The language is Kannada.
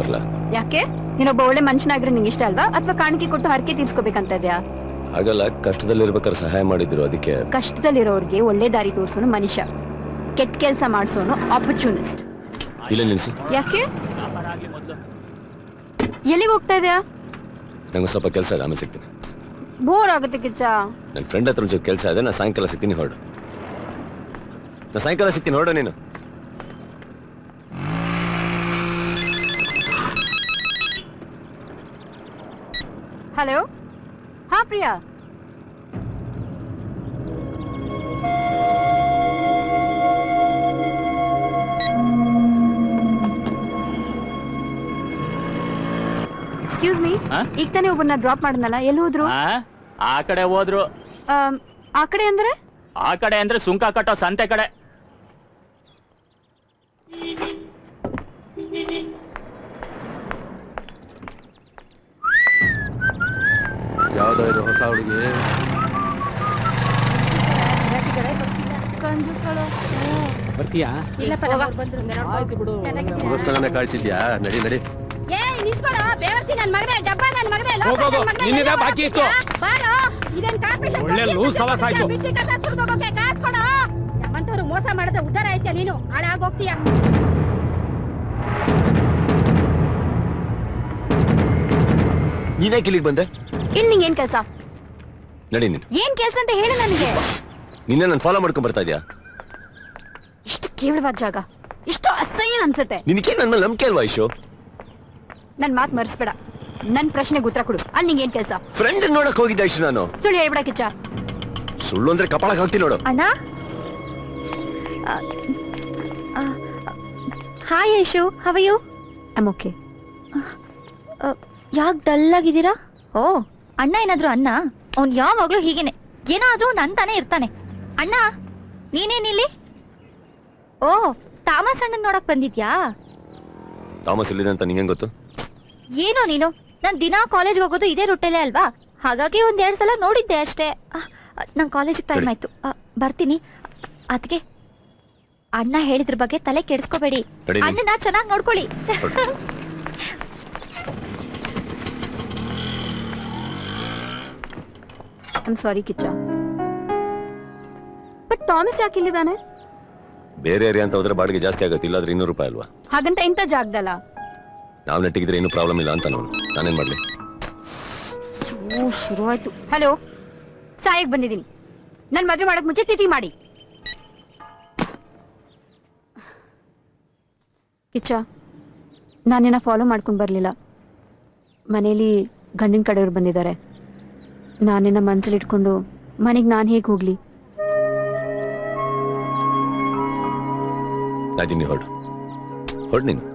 ಕರ್ಕೊಂಬರ್ಲ ಯಾಕೆ? ನೀನೊಬ್ಬ ಒಳ್ಳೆ ಮನುಷ್ಯನಾಗಿರೋ ನಿಂಗೆ ಇಷ್ಟ ಅಲ್ವಾ? ಅಥವಾ ಕಾಣಿಕೆ ಕೊಟ್ಟು ಹರಕೆ ತೀರ್ಸ್ಕೋಬೇಕಂತ ಇದ್ಯಾ? ಹಾಗಲ್ಲ ಕಷ್ಟದಲ್ಲಿರ್ಬೇಕಾದ್ರೆ ಸಹಾಯ ಮಾಡಿದ್ರು ಅದಕ್ಕೆ. ಕಷ್ಟದಲ್ಲಿರೋರ್ಗೆ ಒಳ್ಳೆ ದಾರಿ ತೋರಿಸೋನು ಮನುಷ್ಯ. ಕೆಟ್ಟ ಕೆಲಸ ಮಾಡಿಸೋನು ಆಪರ್ಚುನಿಸ್ಟ್ ಇಲ್ಲ ನಿಲ್ಸಿ. ಯಾಕೆ? ಎಲ್ಲಿಗೆ ಹೋಗ್ತಾ ಇದೆಯಾ? ನಂಗೆ ಸ್ವಲ್ಪ ಕೆಲಸ ಇದೆ ಆಮೇಲೆ ಸಿಗ್ತೀನಿ. ಬೋರ್ ಆಗುತ್ತೆ ಕಿಚ್ಚ. ನನ್ನ ಫ್ರೆಂಡ್ ಹತ್ರ ಒಂಚೂರು ಕೆಲಸ ಇದೆ ನಾ ಸಾಯಂಕಾಲ ಸಿಗ್ತೀನಿ ಹೊರಡು ನಾ ಸಾಯಂಕಾಲ ಸಿಗ್ತೀನಿ ಹೊರಡು ನೀನು. ಹಲೋ? ಹಾ ಪ್ರಿಯಾ. ಎಕ್ಸ್ಕ್ಯೂಸ್ ಮೀ ಹಾ? ಈಗ ತಾನೇ ಒಬ್ಬರನ್ನ ಡ್ರಾಪ್ ಮಾಡಿದ್ನಲ್ಲ ಎಲ್ಲಿ ಹೋದ್ರು? ಆ? ಆ ಕಡೆ ಹೋದ್ರು. ಆಮ್, ಆ ಕಡೆ ಅಂದ್ರೆ? ಆ ಕಡೆ ಅಂದ್ರೆ ಸುಂಕ ಕಟ್ಟೋ ಸಂತೆ ಕಡೆ. ಯಾವ್ದೋ ಇದು ಹೊಸ ಹುಡುಗಿ. ಬರ್ತೀಯಾ? ಮುಗಿಸ್ಕೊಂಡೇ ಕಾಯ್ತಿದ್ಯಾ? ನಡಿ ನಡಿ. ಹೋಗೋಗು, ನಿನ್ನಿದೆ ಬಾಕಿ ಇತ್ತು. ಒಳ್ಳೆ ಲೂಸ್ ಸವಾಸ ಆಯ್ತು. ನಮ್ಮಂತವ್ರು ಮೋಸ ಮಾಡಿದ್ರೆ ಉದ್ದಾರ ಐತೆ ನೀನು? ಹಾಳಾಗೋಗ್ತೀಯ ನೀನೇ ಇಲ್ಲಿಗೆ ಬಂದೆ? ಇಲ್ಲಿ ನಿಂಗೆ ಏನ್ ಕೆಲಸ? ನಡಿ ನೀನು. ಏನ್ ಕೆಲಸ ಅಂತ ಹೇಳು ನನಗೆ. ನಿನ್ನೆ ನಾನು ಫಾಲೋ ಮಾಡ್ಕೊಂಡ್ ಬರ್ತಾ ಇದ್ಯಾ? ಇಷ್ಟು ಕೇವಲವಾದ ಜಾಗ. ಇಷ್ಟು ಅಸಹ್ಯ ಅನ್ಸುತ್ತೆ. ನಿನಗೆ ನನ್ನ ಮೇಲೆ ನಂಬಿಕೆ ಅಲ್ವಾ ಇಶು ನನ್ ಮಾತ್ ಮರ್ಸ್ಬೇಡ. ನನ್ ಪ್ರಶ್ನೆಗೆ ಉತ್ತರ ಕೊಡು. ಅಲ್ಲಿ ನಿಂಗೆ ಏನ್ ಕೆಲಸ? ಫ್ರೆಂಡ್ ನೋಡಕ್ ಹೋಗಿದ್ದೆ ಇಶು ನಾನು? ಸುಳ್ಳು ಹೇಳ್ಬೇಡ ಕಿಚ್ಚ. ಸುಳ್ಳು ಅಂದ್ರೆ ಕಪಾಳಕ್ ಹಾಕ್ತೀನಿ ನೋಡು. ಅಣ್ಣ? Hi Yashu how are you I'm okay ಯಾಕೆ ಡಲ್ ಆಗಿದ್ದೀರಾ ಓ ಅಣ್ಣ ಏನಾದ್ರು ಅಣ್ಣ? ಅವ್ನ್ ಯಾವಾಗ್ಲೂ ಹೀಗೇನೆ? ಏನಾದ್ರೂ ಒಂದ್ ಅಂತಾನೆ ಇರ್ತಾನೆ. ಅಣ್ಣ ನೀನೇನಿಲ್ಲಿ? ಓ ತಾಮಸ್ ಅಣ್ಣನ್ ನೋಡಕ್ ಬಂದಿದ್ಯಾ? ತಾಮಸ್ ಇಲ್ಲಿದೆ ಅಂತ ನಿಂಗೆ ಗೊತ್ತು? ಏನೋ ನೀನು? ನಾನ್ ದಿನಾ ಕಾಲೇಜ್ ಹೋಗೋದು ಇದೇ ರೂಟಲ್ಲೇ ಅಲ್ವಾ? ಹಾಗಾಗಿ ಒಂದ್ ಎರಡ್ ಸಲ ನೋಡಿದ್ದೆ ಅಷ್ಟೇ. ನಂಗೆ ಕಾಲೇಜ್ ಟೈಮ್ ಆಯ್ತು. ಆ, ಬರ್ತೀನಿ. ಅದಕ್ಕೆ ಅಣ್ಣ ಹೇಳಿದ್ರ ಬಗ್ಗೆ ತಲೆ ಕೆಡಿಸ್ಕೋಬೇಡಿ. ಅಣ್ಣನ ಚೆನ್ನಾಗಿ ನೋಡ್ಕೊಳ್ಳಿ. I'm sorry Kichcha but Thomas ಯಾಕೆ ಇಲ್ಲಿದ್ದಾನೆ? ಬೇರೆ ಏರಿಯಾ ಅಂತ ಹೋದ್ರೆ ಬಾಡಿಗೆ ಜಾಸ್ತಿ ಆಗುತ್ತೆ ಇಲ್ಲಾದ್ರೆ ಇನ್ನೂರು ರೂಪಾಯಿ ಅಲ್ವಾ? ಹಾಗಂತ ಇಂಥ ಜಾಗದಲ್ಲ? ನಾವು ನೆಟ್ಟಿಗಿದ್ರೆ ಏನು ಪ್ರಾಬ್ಲಮ್ ಇಲ್ಲ ಅಂತ ನೋಡು. ನಾನೇನ್ ಮಾಡ್ಲಿ? ಓ ಶುರು ಆಯ್ತು ಹಲೋ ಸಾಯಕ್ ಬಂದಿದ್ದೀನಿ. ನನ್ನ ಮದುವೆ ಮಾಡಕ್ ಮುಂಚೆ ತಿಥಿ ಮಾಡಿ. ಕಿಚ್ಚ ನಾನೇನ ಫಾಲೋ ಮಾಡ್ಕೊಂಡು ಬರಲಿಲ್ಲ. ಮನೇಲಿ ಗಂಡಿನ ಕಡೆಯವ್ರು ಬಂದಿದ್ದಾರೆ. ನಾನಿನ್ನ ಮನ್ಸಲ್ಲಿ ಇಟ್ಕೊಂಡು ಮನೆಗೆ ನಾನು ಹೇಗೆ ಹೋಗ್ಲಿ ನಾದಿನಿ ಹೊರಡು ಹೊರಡು ನೀನು